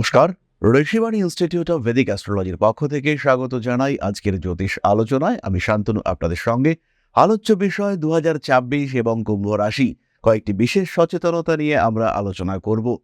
নমস্কার। Rishibani institute of Vedic অ্যাস্ট্রোলজির পক্ষ থেকে স্বাগত জানাই আজকের জ্যোতিষ আলোচনায়। আমি শান্তনু, আপনাদের সঙ্গে। আলোচ্য বিষয় দু এবং কুম্ভ রাশি। কয়েকটি বিশেষ সচেতনতা নিয়ে আমরা আলোচনা করব।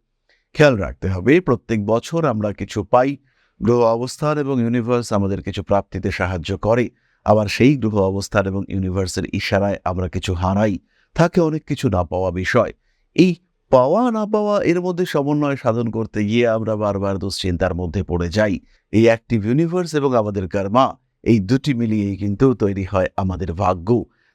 খেয়াল রাখতে হবে, প্রত্যেক বছর আমরা কিছু পাই। গ্রহ অবস্থান এবং ইউনিভার্স আমাদের কিছু প্রাপ্তিতে সাহায্য করে। আবার সেই গ্রহ অবস্থান এবং ইউনিভার্সের ইশারায় আমরা কিছু হারাই। থাকে অনেক কিছু না পাওয়া বিষয়। এই পাওয়া না পাওয়া, এর মধ্যে সমন্বয় সাধন করতে গিয়ে আমরা বারবার দুশ্চিন্তার মধ্যে পড়ে যাই। এই অ্যাক্টিভ ইউনিভার্স এবং আমাদের কর্মা এই দুটি মিলিয়েই কিন্তু তৈরি হয় আমাদের ভাগ্য।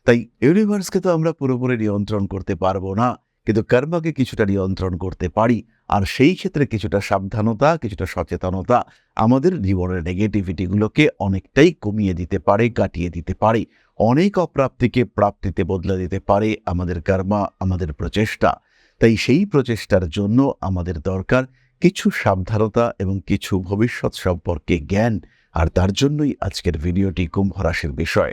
তাই ইউনিভার্সকে তো আমরা পুরোপুরি নিয়ন্ত্রণ করতে পারব না, কিন্তু কর্মাকে কিছুটা নিয়ন্ত্রণ করতে পারি। আর সেই ক্ষেত্রে কিছুটা সাবধানতা, কিছুটা সচেতনতা আমাদের জীবনের নেগেটিভিটিগুলোকে অনেকটাই কমিয়ে দিতে পারে, কাটিয়ে দিতে পারে। অনেক অপ্রাপ্তিকে প্রাপ্তিতে বদলে দিতে পারে আমাদের কর্মা আমাদের প্রচেষ্টা। তাই সেই প্রচেষ্টার জন্য আমাদের দরকার কিছু সাবধানতা এবং কিছু ভবিষ্যৎ সম্পর্কে জ্ঞান, আর তার জন্যই আজকের ভিডিওটি কুম্ভ রাশির বিষয়।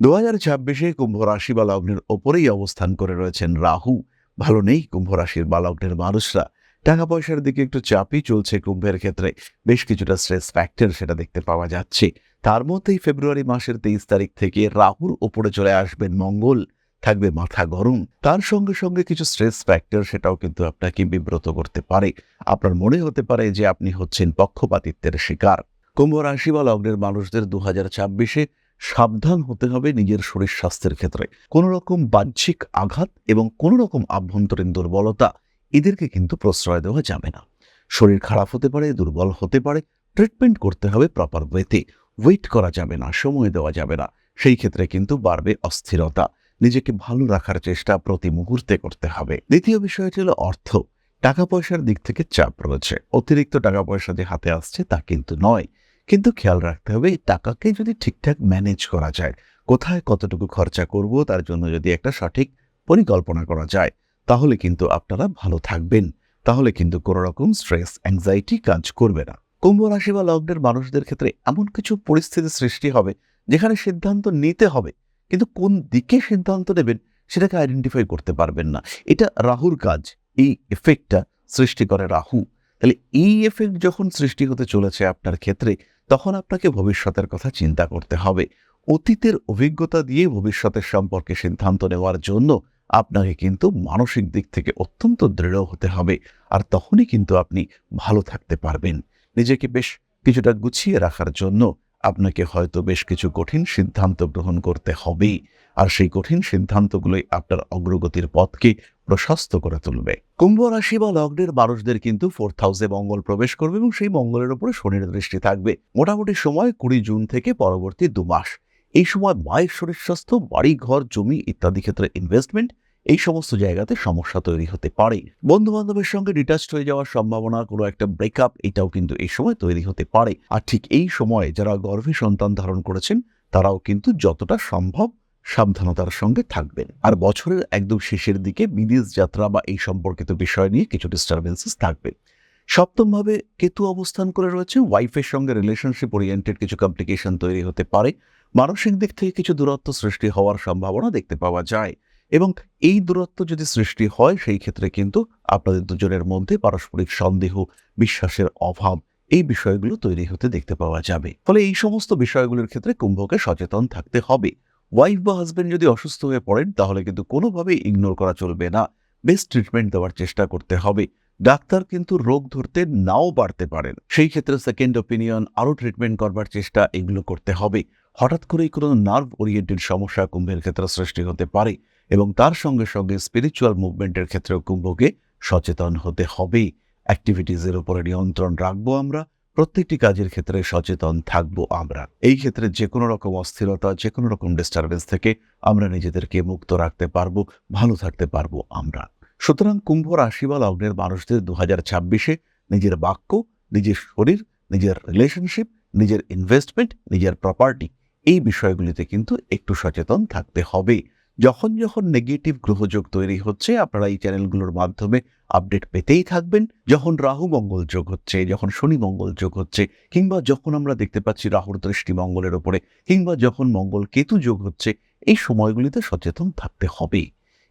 দু হাজার ছাব্বিশে কুম্ভ রাশি বা লগ্নের ওপরেই অবস্থান করে রয়েছেন রাহু। ভালো নেই কুম্ভ রাশির বা লগ্নের মানুষরা। টাকা পয়সার দিকে একটু চাপই চলছে কুম্ভের ক্ষেত্রে। বেশ কিছুটা স্ট্রেস ফ্যাক্টর সেটা দেখতে পাওয়া যাচ্ছে। তার মধ্যেই ফেব্রুয়ারি মাসের তেইশ তারিখ থেকে রাহুর ওপরে চলে আসবেন মঙ্গল। থাকবে মাথা গরম। তার সঙ্গে সঙ্গে কিছু স্ট্রেস ফ্যাক্টর সেটাও কিন্তু আপনাকে বিব্রত করতে পারে। আপনার মনে হতে পারে যে আপনি হচ্ছেন পক্ষপাতিত্বের শিকার। কুম্ভ রাশি বা লগ্নের মানুষদের দু ছাব্বিশে সাবধান হতে হবে নিজের শরীর স্বাস্থ্যের ক্ষেত্রে। কোনো রকম বাহ্যিক আঘাত এবং কোনো রকম আভ্যন্তরীণ দুর্বলতা এদেরকে কিন্তু প্রশ্রয় দেওয়া যাবে না। শরীর খারাপ হতে পারে, দুর্বল হতে পারে ট্রিটমেন্ট করতে হবে প্রপার ওয়েতে ওয়েট করা যাবে না, সময় দেওয়া যাবে না। সেই ক্ষেত্রে কিন্তু বাড়বে অস্থিরতা। নিজেকে ভালো রাখার চেষ্টা প্রতি মুহূর্তে করতে হবে। দ্বিতীয় বিষয়টি হলো অর্থ। টাকা পয়সার দিক থেকে চাপ রয়েছে। অতিরিক্ত টাকা পয়সা যে হাতে আসছে তা কিন্তু নয়। কিন্তু খেয়াল রাখতে হবে, এই টাকাকে যদি ঠিকঠাক ম্যানেজ করা যায়, কোথায় কতটুকু খরচা করব, তার জন্য যদি একটা সঠিক পরিকল্পনা করা যায়, তাহলে কিন্তু আপনারা ভালো থাকবেন। তাহলে কিন্তু কোনো রকম স্ট্রেস, অ্যাংজাইটি কাজ করবে না। কুম্ভ রাশি বা লগ্নের মানুষদের ক্ষেত্রে এমন কিছু পরিস্থিতি সৃষ্টি হবে, যেখানে সিদ্ধান্ত নিতে হবে। কিন্তু কোন দিকে সিদ্ধান্ত নেবেন সেটাকে আইডেন্টিফাই করতে পারবেন না। এটা রাহুর কাজ, এই এফেক্টটা সৃষ্টি করে রাহু। তাহলে এই এফেক্ট যখন সৃষ্টি হতে চলেছে আপনার ক্ষেত্রে, তখন আপনাকে ভবিষ্যতের কথা চিন্তা করতে হবে। অতীতের অভিজ্ঞতা দিয়ে ভবিষ্যতের সম্পর্কে সিদ্ধান্ত নেওয়ার জন্য আপনাকে কিন্তু মানসিক দিক থেকে অত্যন্ত দৃঢ় হতে হবে। আর তখনই কিন্তু আপনি ভালো থাকতে পারবেন। নিজেকে বেশ কিছুটা গুছিয়ে রাখার জন্য আপনাকে হয়তো বেশ কিছু কঠিন সিদ্ধান্ত গ্রহণ করতে হবে আর সেই কঠিন সিদ্ধান্তগুলোই আপনার অগ্রগতির পথকে প্রশস্ত করে তুলবে। কুম্ভ রাশি বা লগ্নের মানুষদের কিন্তু ফোর্থ হাউসে মঙ্গল প্রবেশ করবে এবং সেই মঙ্গলের উপরে শনির দৃষ্টি থাকবে। মোটামুটি সময় কুড়ি জুন থেকে পরবর্তী দু মাস। এই সময় মায়ের শরীর স্বাস্থ্য বাড়ি ঘর জমি ইত্যাদি ক্ষেত্রে ইনভেস্টমেন্ট এই সমস্ত জায়গাতে সমস্যা তৈরি হতে পারে বন্ধু বান্ধবের সঙ্গে ডিটাচড হয়ে যাওয়ার সম্ভাবনা, কোনো একটা ব্রেকআপ এটাও কিন্তু এই সময় তৈরি হতে পারে। আর ঠিক এই সময়ে যারা গর্ভে সন্তান ধারণ করেছেন, তারাও কিন্তু যতটা সম্ভব সাবধানতার সঙ্গে থাকবেন। আর বছরের একদম শেষের দিকে বিদেশ যাত্রা বা এই সম্পর্কিত বিষয় নিয়ে কিছু ডিস্টারবেন্সেস থাকবে। সপ্তমভাবে কেতু অবস্থান করে রয়েছে। ওয়াইফের সঙ্গে রিলেশনশিপ ওরিয়েন্টেড কিছু কমপ্লিকেশন তৈরি হতে পারে। মানসিক দিক থেকে কিছু দূরত্ব সৃষ্টি হওয়ার সম্ভাবনা দেখতে পাওয়া যায়। এবং এই দূরত্ব যদি সৃষ্টি হয়, সেই ক্ষেত্রে কিন্তু আপনাদের দুজনের মধ্যে পারস্পরিক সন্দেহ, বিশ্বাসের অভাব এই বিষয়গুলো তৈরি হতে দেখতে পাওয়া যাবে। ফলে এই সমস্ত বিষয়গুলোর ক্ষেত্রে কুম্ভকে সচেতন থাকতে হবে। ওয়াইফ বা হাজবেন্ড যদি অসুস্থ হয়ে পড়েন, তাহলে কিন্তু কোনোভাবেই ইগনোর করা চলবে না। বেস্ট ট্রিটমেন্ট দেওয়ার চেষ্টা করতে হবে। ডাক্তার কিন্তু রোগ ধরতে নাও পারতে পারেন। সেই ক্ষেত্রে সেকেন্ড ওপিনিয়ন আরও ট্রিটমেন্ট করবার চেষ্টা, এগুলো করতে হবে। হঠাৎ করেই কোনো নার্ভ ওরিয়েন্টেড সমস্যা কুম্ভের ক্ষেত্রে সৃষ্টি হতে পারে। এবং তার সঙ্গে সঙ্গে স্পিরিচুয়াল মুভমেন্টের ক্ষেত্রেও কুম্ভকে সচেতন হতে হবে অ্যাক্টিভিটিসের উপরে নিয়ন্ত্রণ রাখব আমরা, প্রত্যেকটি কাজের ক্ষেত্রে সচেতন থাকব আমরা। এই ক্ষেত্রে যে কোনো রকম অস্থিরতা যে কোনো রকম ডিস্টারবেন্স থেকে আমরা নিজেদেরকে মুক্ত রাখতে পারব, ভালো থাকতে পারব আমরা। সুতরাং কুম্ভ রাশি বা লগ্নের মানুষদের দু হাজার ছাব্বিশে নিজের বাক্য, নিজের শরীর, নিজের রিলেশনশিপ নিজের ইনভেস্টমেন্ট নিজের প্রপার্টি এই বিষয়গুলিতে কিন্তু একটু সচেতন থাকতে হবে। যখন যখন নেগেটিভ গ্রহযোগ তৈরি হচ্ছে, আপনারা এই চ্যানেলগুলোর মাধ্যমে আপডেট পেতেই থাকবেন। যখন রাহু মঙ্গল যোগ হচ্ছে, যখন শনি মঙ্গল যোগ হচ্ছে, কিংবা যখন আমরা দেখতে পাচ্ছি রাহুর দৃষ্টি মঙ্গলের ওপরে, কিংবা যখন মঙ্গল কেতু যোগ হচ্ছে, এই সময়গুলিতে সচেতন থাকতে হবে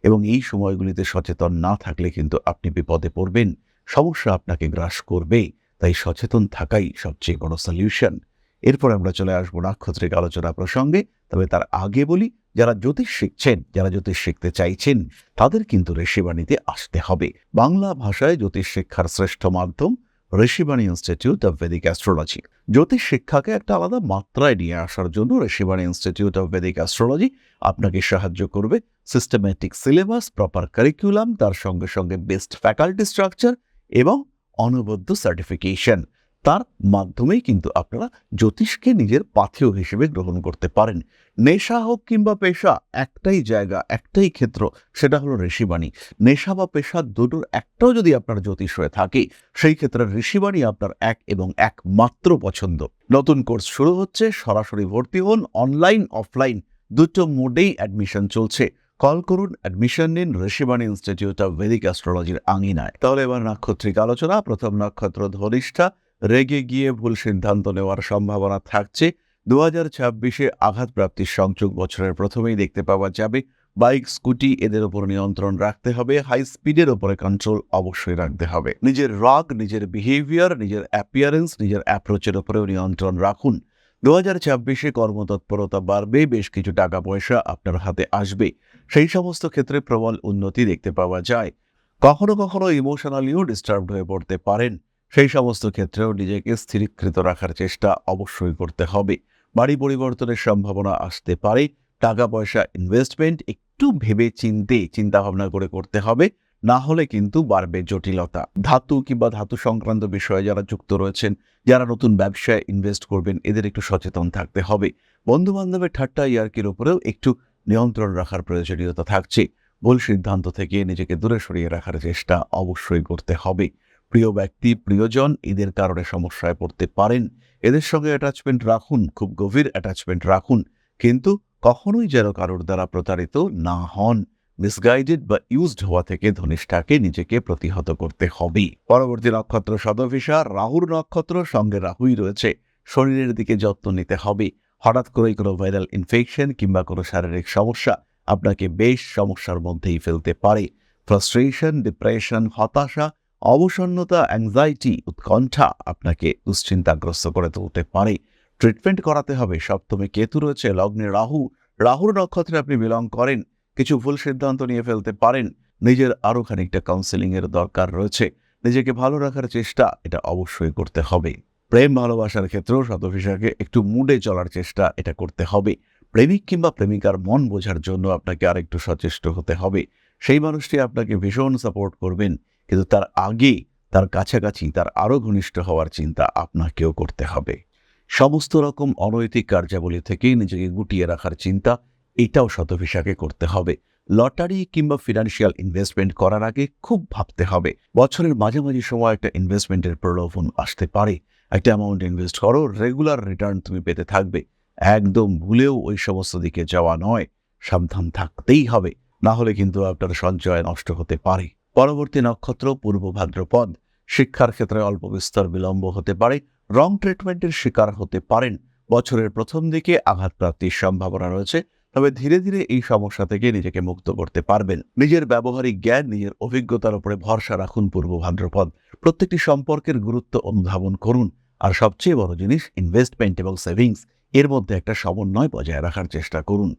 এবং এই সময়গুলিতে সচেতন না থাকলে কিন্তু আপনি বিপদে পড়বেন, সমস্যা আপনাকে গ্রাস করবে তাই সচেতন থাকাই সবচেয়ে বড় সলিউশন এরপর আমরা চলে আসব নাক্ষত্রিক আলোচনা প্রসঙ্গে, তবে তার আগে বলি যারা জ্যোতিষ শিখছেন, যারা জ্যোতিষ শিখতে চাইছেন, তাদের কিন্তু ঋষিবাণীতে আসতে হবে। বাংলা ভাষায় জ্যোতিষ শিক্ষার শ্রেষ্ঠ মাধ্যম Rishibani institute of Vedic astrology জ্যোতিষ শিক্ষাকে একটা আলাদা মাত্রায় নিয়ে আসার জন্য Rishibani institute of Vedic astrology আপনাকে সাহায্য করবে। সিস্টেম্যাটিক সিলেবাস প্রপার কারিকুলাম তার সঙ্গে সঙ্গে বেস্ট ফ্যাকাল্টি স্ট্রাকচার এবং অনবদ্য সার্টিফিকেশন তার মাধ্যমেই কিন্তু আপনারা জ্যোতিষকে নিজের পাথেয় হিসেবে গ্রহণ করতে পারেন। নেশা হোক কিংবা পেশা, একটাই জায়গা, একটাই ক্ষেত্র, সেটা হলো ঋষিবাণী। নেশা বা পেশা দুটোর একটাও যদি আপনার জ্যোতিষ হয়ে থাকে, সেই ক্ষেত্রে ঋষিবাণী আপনার এক এবং একমাত্র পছন্দ। নতুন কোর্স শুরু হচ্ছে, সরাসরি ভর্তি হন, অনলাইন, অফলাইন, দুটো মোডেই অ্যাডমিশন চলছে। কল করুন, অ্যাডমিশন নিন, ঋষিবাণী ইনস্টিটিউট অফ ভেদিক অ্যাস্ট্রোলজির আঙিনায়। তাহলে এবার নাক্ষত্রিক আলোচনা, প্রথম নক্ষত্র ধনিষ্ঠা রেগে গিয়ে ভুল সিদ্ধান্ত নেওয়ার সম্ভাবনা থাকছে। দু হাজার ছাব্বিশে আঘাতপ্রাপ্তির সংযোগ বছরের প্রথমেই দেখতে পাওয়া যাবে। বাইক, স্কুটি এদের উপর নিয়ন্ত্রণ রাখতে হবে। হাই স্পিডের উপরে কন্ট্রোল অবশ্যই রাখতে হবে। নিজের রাগ, নিজের বিহেভিয়ার নিজের অ্যাপিয়ারেন্স নিজের অ্যাপ্রোচের উপরেও নিয়ন্ত্রণ রাখুন। দু হাজার ছাব্বিশে কর্মতৎপরতা বাড়বে, বেশ কিছু টাকা পয়সা আপনার হাতে আসবে। সেই সমস্ত ক্ষেত্রে প্রবল উন্নতি দেখতে পাওয়া যায়। কখনো কখনো ইমোশনালিও ডিস্টার্বড হয়ে পড়তে পারেন। সেই সমস্ত ক্ষেত্রেও নিজেকে স্থিরীকৃত রাখার চেষ্টা অবশ্যই করতে হবে। বাড়ি পরিবর্তনের সম্ভাবনা আসতে পারে। টাকা পয়সা ইনভেস্টমেন্ট একটু ভেবে চিনতে চিন্তা ভাবনা করে করতে হবে। না হলে কিন্তু বাড়বে জটিলতা। ধাতু কিংবা ধাতু সংক্রান্ত বিষয়ে যারা যুক্ত রয়েছেন, যারা নতুন ব্যবসায় ইনভেস্ট করবেন, এদের একটু সচেতন থাকতে হবে। বন্ধু বান্ধবের ঠাট্টা ইয়ার্কির উপরেও একটু নিয়ন্ত্রণ রাখার প্রয়োজনীয়তা থাকছে। ভুল সিদ্ধান্ত থেকে নিজেকে দূরে সরিয়ে রাখার চেষ্টা অবশ্যই করতে হবে। প্রিয় ব্যক্তি, প্রিয়জন এদের কারণে সমস্যায় পড়তে পারেন। এদের সঙ্গে অ্যাটাচমেন্ট রাখুন, খুব গভীর অ্যাটাচমেন্ট রাখুন। কিন্তু কখনোই যেন কারোর দ্বারা প্রতারিত না হন। মিসগাইডেড বা ইউজড হওয়া থেকে ধনিষ্ঠাকে নিজেকে প্রতিহত করতে হবে। পরবর্তী নক্ষত্র সদভিসা, রাহুর নক্ষত্র সঙ্গে রাহুই রয়েছে। শরীরের দিকে যত্ন নিতে হবে। হঠাৎ করেই কোনো ভাইরাল ইনফেকশন কিংবা কোনো শারীরিক সমস্যা আপনাকে বেশ সমস্যার মধ্যেই ফেলতে পারে। ফ্রাস্ট্রেশন ডিপ্রেশন হতাশা অবসন্নতা অ্যাংজাইটি উৎকণ্ঠা আপনাকে দুশ্চিন্তাগ্রস্ত করে তুলতে পারে। ট্রিটমেন্ট করাতে হবে। সপ্তমে কেতু রয়েছে, লগ্নে রাহু। রাহুর নক্ষত্রে আপনি বিলং করেন। কিছু ভুল সিদ্ধান্ত নিয়ে ফেলতে পারেন। নিজের আরও খানিকটা কাউন্সেলিংয়ের দরকার রয়েছে। নিজেকে ভালো রাখার চেষ্টা, এটা অবশ্যই করতে হবে। প্রেম ভালোবাসার ক্ষেত্রেও শতভিসাকে একটু মুডে চলার চেষ্টা এটা করতে হবে। প্রেমিক কিংবা প্রেমিকার মন বোঝার জন্য আপনাকে আরেকটু সচেষ্ট হতে হবে। সেই মানুষটি আপনাকে ভীষণ সাপোর্ট করবেন। কিন্তু তার আগে, তার কাছাকাছি, তার আরও ঘনিষ্ঠ হওয়ার চিন্তা আপনাকেও করতে হবে। সমস্ত রকম অনৈতিক কার্যাবলী থেকে নিজেকে গুটিয়ে রাখার চিন্তা এটাও শতভিসাকে করতে হবে। লটারি কিংবা ফিনান্সিয়াল ইনভেস্টমেন্ট করার আগে খুব ভাবতে হবে। বছরের মাঝামাঝি সময় একটা ইনভেস্টমেন্টের প্রলোভন আসতে পারে। একটা অ্যামাউন্ট ইনভেস্ট করো রেগুলার রিটার্ন তুমি পেতে থাকবে। একদম ভুলেও ওই সমস্ত দিকে যাওয়া নয়, সাবধান থাকতেই হবে। না হলে কিন্তু আপনার সঞ্চয় নষ্ট হতে পারে। পরবর্তী নক্ষত্র, পূর্ব ভাদ্রপদ। শিক্ষার ক্ষেত্রে অল্প বিস্তর বিলম্ব হতে পারে। রং ট্রিটমেন্টের শিকার হতে পারেন। বছরের প্রথম দিকে আঘাতপ্রাপ্তির সম্ভাবনা রয়েছে। তবে ধীরে ধীরে এই সমস্যা থেকে নিজেকে মুক্ত করতে পারবেন। নিজের ব্যবহারিক জ্ঞান, নিজের অভিজ্ঞতার উপরে ভরসা রাখুন পূর্ব ভাদ্রপদ। প্রত্যেকটি সম্পর্কের গুরুত্ব অনুধাবন করুন। আর সবচেয়ে বড় জিনিস ইনভেস্টমেন্ট এবং সেভিংস এর মধ্যে একটা সমন্বয় বজায় রাখার চেষ্টা করুন।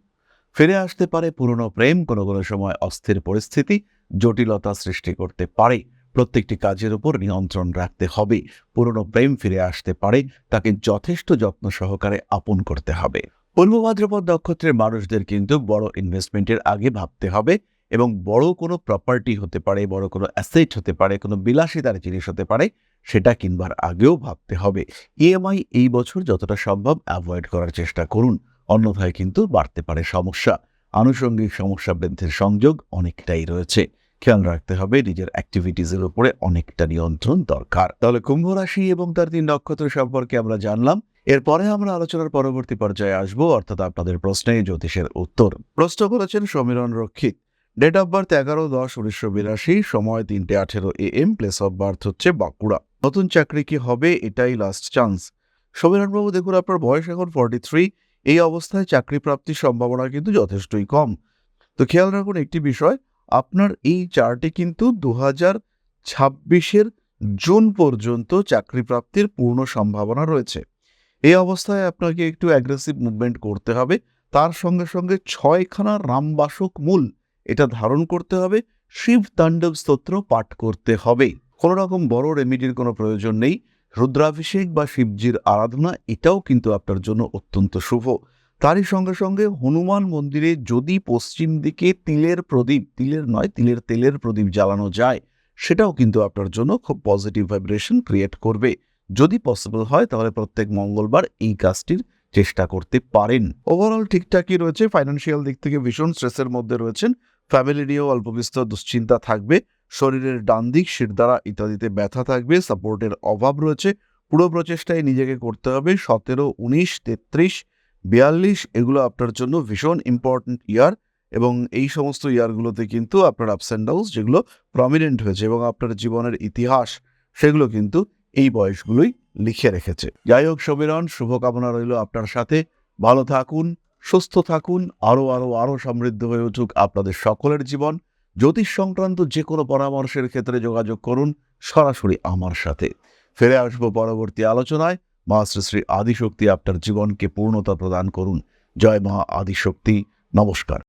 ফিরে আসতে পারে পুরনো প্রেম, কোনো কোনো সময় অস্থির পরিস্থিতি জটিলতা সৃষ্টি করতে পারে। প্রত্যেকটি কাজের উপর নিয়ন্ত্রণ রাখতে হবে। পুরনো প্রেম ফিরে আসতে পারে। তাকে যথেষ্ট যত্ন সহকারে আপন করতে হবে। পূর্ব ভাদ্রপদ নক্ষত্রের মানুষদের কিন্তু বড় ইনভেস্টমেন্টের আগে ভাবতে হবে এবং বড় কোনো প্রপার্টি হতে পারে, বড় কোনো অ্যাসেট হতে পারে, কোনো বিলাসিতার জিনিস হতে পারে, সেটা কিনবার আগেও ভাবতে হবে। ইএমআই এই বছর যতটা সম্ভব অ্যাভয়েড করার চেষ্টা করুন। অন্যথায় কিন্তু বাড়তে পারে সমস্যা। আনুষঙ্গিক সমস্যা বৃদ্ধির সংযোগ অনেকটাই রয়েছে। খেয়াল রাখতে হবে, নিজের অ্যাক্টিভিটিজের উপরে অনেকটা নিয়ন্ত্রণ দরকার। তাহলে কুম্ভ রাশি এবং তার তিন নক্ষত্র সম্পর্কে আমরা জানলাম। এরপরে আমরা আলোচনার পরবর্তী পর্যায়ে আসব, অর্থাৎ আপনাদের প্রশ্নে জ্যোতিষের উত্তর। প্রশ্ন করেছেন সমীরণ রক্ষিত। ডেট অফ বার্থ এগারো দশ উনিশশো বিরাশি, সময় তিনটে আঠেরো A M place of birth হচ্ছে বাঁকুড়া। নতুন চাকরি কি হবে? এটাই লাস্ট চান্স সমীরণবাবু, দেখুন আপনার বয়স এখন ফর্টি থ্রি এই অবস্থায় চাকরি প্রাপ্তির সম্ভাবনা কিন্তু যথেষ্টই কম। তো খেয়াল রাখুন একটি বিষয় আপনার এই চার্টে কিন্তু দু হাজার ছাব্বিশের জুন পর্যন্ত চাকরি প্রাপ্তির পূর্ণ সম্ভাবনা রয়েছে। এই অবস্থায় আপনাকে একটু অ্যাগ্রেসিভ মুভমেন্ট করতে হবে। তার সঙ্গে সঙ্গে ছয়খানা রামবাসক মূল এটা ধারণ করতে হবে। শিব তাণ্ডব স্তোত্র পাঠ করতে হবে। কোনো রকম বড় রেমিডির কোনো প্রয়োজন নেই। রুদ্রাভিষেক বা শিবজির আরাধনা এটাও কিন্তু আপনার জন্য অত্যন্ত শুভ। তারই সঙ্গে সঙ্গে হনুমান মন্দিরে যদি পশ্চিম দিকে তিলের প্রদীপ, তিলের নয়, তিলের তেলের প্রদীপ জ্বালানো যায়, সেটাও কিন্তু আপনার জন্য খুব পজিটিভ ভাইব্রেশন ক্রিয়েট করবে। যদি পসিবল হয়, তাহলে প্রত্যেক মঙ্গলবার এই কাজটির চেষ্টা করতে পারেন। ওভারঅল ঠিকঠাকই রয়েছে ফাইন্যান্সিয়াল দিক থেকে ভীষণ স্ট্রেসের মধ্যে রয়েছেন। ফ্যামিলি নিয়েও অল্প বিস্তর দুশ্চিন্তা থাকবে, শরীরের ডান দিক শিরদাঁড়া ইত্যাদিতে ব্যথা থাকবে সাপোর্টের অভাব রয়েছে। পুরো প্রচেষ্টায় নিজেকে করতে হবে। সতেরো, উনিশ, তেত্রিশ বিয়াল্লিশ, এগুলো আপনার জন্য ভীষণ ইম্পর্ট্যান্ট ইয়ার এবং এই সমস্ত ইয়ারগুলোতে কিন্তু আপনার আপস অ্যান্ড ডাউন্স যেগুলো প্রমিনেন্ট হয়েছে এবং আপনার জীবনের ইতিহাস সেগুলো কিন্তু এই বয়সগুলোই লিখে রেখেছে। যাই হোক, সমীরণ, শুভকামনা রইল আপনার সাথে। ভালো থাকুন, সুস্থ থাকুন, আরও আরও আরও সমৃদ্ধ হয়ে উঠুক আপনাদের সকলের জীবন। জ্যোতিষ সংক্রান্ত যে কোনো পরামর্শের ক্ষেত্রে যোগাযোগ করুন, সরাসরি আমার সাথে। ফিরে আসব পরবর্তী আলোচনায়। মা শ্রী শ্রী আদিশক্তি আপনার জীবনকে পূর্ণতা প্রদান করুন। জয় মা আদিশক্তি। নমস্কার।